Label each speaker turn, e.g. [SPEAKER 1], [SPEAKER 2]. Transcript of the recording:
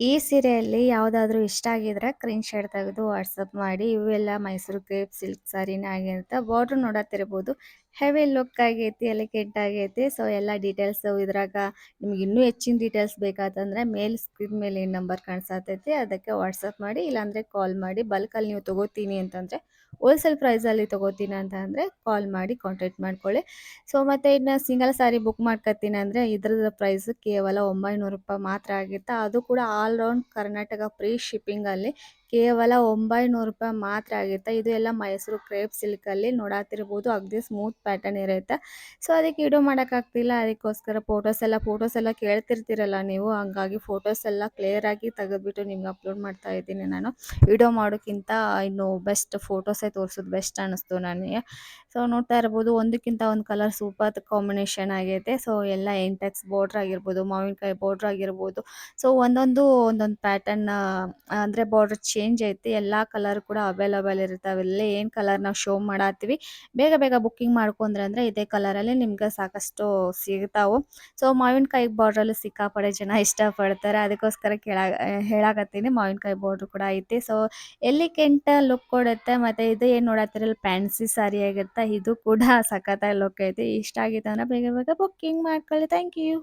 [SPEAKER 1] ಈ ಸೀರೆಯಲ್ಲಿ ಯಾವುದಾದ್ರೂ ಇಷ್ಟ ಆಗಿದ್ರೆ ಕ್ರೀನ್ ಶಾಟ್ ತೆಗೆದು ವಾಟ್ಸಪ್ ಮಾಡಿ ಇವೆಲ್ಲ ಮೈಸೂರು ಕ್ರೇಪ್ ಸಿಲ್ಕ್ ಸಾರಿನ ಆಗಿರುತ್ತೆ. ಬಾರ್ಡ್ರ್ ನೋಡತ್ತಿರ್ಬೋದು ಹೆವಿ ಲುಕ್ ಆಗೈತಿ, ಎಲಿಗೆಂಟ್ ಆಗೈತಿ. ಸೊ ಎಲ್ಲ ಡೀಟೇಲ್ಸ್ ಇದ್ರಾಗ ನಿಮ್ಗೆ ಇನ್ನೂ ಹೆಚ್ಚಿನ ಡೀಟೇಲ್ಸ್ ಬೇಕಾತಂದ್ರೆ ಮೇಲ್ ಸ್ಕ್ರೀನ್ ಮೇಲೆ ಏನು ನಂಬರ್ ಕಾಣಿಸತೈತಿ. ಅದಕ್ಕೆ ವಾಟ್ಸಪ್ ಮಾಡಿ, ಇಲ್ಲಾಂದ್ರೆ ಕಾಲ್ ಮಾಡಿ. ಬಲ್ಕಲ್ಲಿ ನೀವು ತಗೋತೀನಿ ಅಂತಂದ್ರೆ ಹೋಲ್ಸೇಲ್ ಪ್ರೈಸಲ್ಲಿ ತಗೋತೀನಿ ಅಂತ ಅಂದರೆ ಕಾಲ್ ಮಾಡಿ ಕಾಂಟ್ಯಾಕ್ಟ್ ಮಾಡ್ಕೊಳ್ಳಿ. ಸೊ ಮತ್ತು ಇನ್ನು ಸಿಂಗಲ್ ಸಾರಿ ಬುಕ್ ಮಾಡ್ಕೊತೀನಿ ಅಂದರೆ ಇದ್ರದ್ದು ಪ್ರೈಸ್ ಕೇವಲ ಒಂಬೈನೂರು ರೂಪಾಯಿ ಮಾತ್ರ ಆಗಿತ್ತು, ಅದು ಕೂಡ ಆಲ್ ರೌಂಡ್ ಕರ್ನಾಟಕ ಫ್ರೀ ಶಿಪ್ಪಿಂಗಲ್ಲಿ ಕೇವಲ ಒಂಬೈನೂರು ರೂಪಾಯಿ ಮಾತ್ರ ಆಗಿರುತ್ತೆ. ಇದು ಎಲ್ಲ ಮೈಸೂರು ಕ್ರೇಪ್ ಸಿಲ್ಕಲ್ಲಿ ನೋಡಾತಿರ್ಬೋದು. ಅಗದಿ ಸ್ಮೂತ್ ಪ್ಯಾಟರ್ನ್ ಇರುತ್ತೆ. ಸೊ, ಅದಕ್ಕೆ ವಿಡಿಯೋ ಮಾಡೋಕ್ಕಾಗ್ತಿಲ್ಲ. ಅದಕ್ಕೋಸ್ಕರ ಫೋಟೋಸ್ ಎಲ್ಲ ಫೋಟೋಸ್ ಎಲ್ಲ ಕೇಳ್ತಿರ್ತೀರಲ್ಲ ನೀವು. ಹಂಗಾಗಿ ಫೋಟೋಸ್ ಎಲ್ಲ ಕ್ಲಿಯರ್ ಆಗಿ ತೆಗೆದ್ಬಿಟ್ಟು ನಿಮ್ಗೆ ಅಪ್ಲೋಡ್ ಮಾಡ್ತಾ ಇದ್ದೀನಿ ನಾನು. ವಿಡಿಯೋ ಮಾಡೋಕ್ಕಿಂತ ಇನ್ನು ಬೆಸ್ಟ್ ಫೋಟೋಸೇ ತೋರಿಸೋದು ಬೆಸ್ಟ್ ಅನ್ನಿಸ್ತು ನನಗೆ. ಸೊ, ನೋಡ್ತಾ ಇರ್ಬೋದು. ಒಂದಕ್ಕಿಂತ ಒಂದು ಕಲರ್ ಸೂಪರ್ ಕಾಂಬಿನೇಷನ್ ಆಗೈತೆ. ಸೊ, ಎಲ್ಲ ಎಂಟೆಕ್ಸ್ ಬಾರ್ಡ್ರ್ ಆಗಿರ್ಬೋದು, ಮಾವಿನಕಾಯಿ ಬಾರ್ಡ್ರ್ ಆಗಿರ್ಬೋದು. ಸೊ, ಒಂದೊಂದು ಒಂದೊಂದು ಪ್ಯಾಟರ್ನ್ ಅಂದರೆ ಬಾರ್ಡ್ರ್ ಚೇಂಜ್ ಐತಿ, ಎಲ್ಲ ಕಲರ್ ಕೂಡ ಅವೈಲಬಲ್ ಇರ್ತಾವೆ. ಇಲ್ಲೇ ಏನು ಕಲರ್ ನಾವು ಶೋ ಮಾಡತ್ತೀವಿ, ಬೇಗ ಬೇಗ ಬುಕ್ಕಿಂಗ್ ಮಾಡ್ಕೊಂಡ್ರೆ ಅಂದರೆ ಇದೇ ಕಲರಲ್ಲಿ ನಿಮ್ಗೆ ಸಾಕಷ್ಟು ಸಿಗ್ತಾವು. ಸೊ ಮಾವಿನಕಾಯಿ ಬಾರ್ಡ್ರಲ್ಲಿ ಸಿಕ್ಕಾಪಡೆ ಜನ ಇಷ್ಟಪಡ್ತಾರೆ. ಅದಕ್ಕೋಸ್ಕರ ಕೇಳ, ಹೇಳಾಕತ್ತೀನಿ, ಮಾವಿನಕಾಯಿ ಬಾರ್ಡ್ರ್ ಕೂಡ ಐತಿ. ಸೊ ಎಲ್ಲಿ ಕೆಂಟ ಲುಕ್ ಕೊಡುತ್ತೆ, ಮತ್ತು ಇದು ಏನು ನೋಡತ್ತಿರಲ್ಲ ಫ್ಯಾನ್ಸಿ ಸಾರಿ ಆಗಿರುತ್ತೆ ಇದು ಕೂಡ ಸಖತ್ತಾಗಿ ಲುಕ್ ಐತಿ. ಇಷ್ಟ ಆಗಿತ್ತು ಅಂದ್ರೆ ಬೇಗ ಬೇಗ ಬುಕ್ಕಿಂಗ್ ಮಾಡ್ಕೊಳ್ಳಿ. Thank you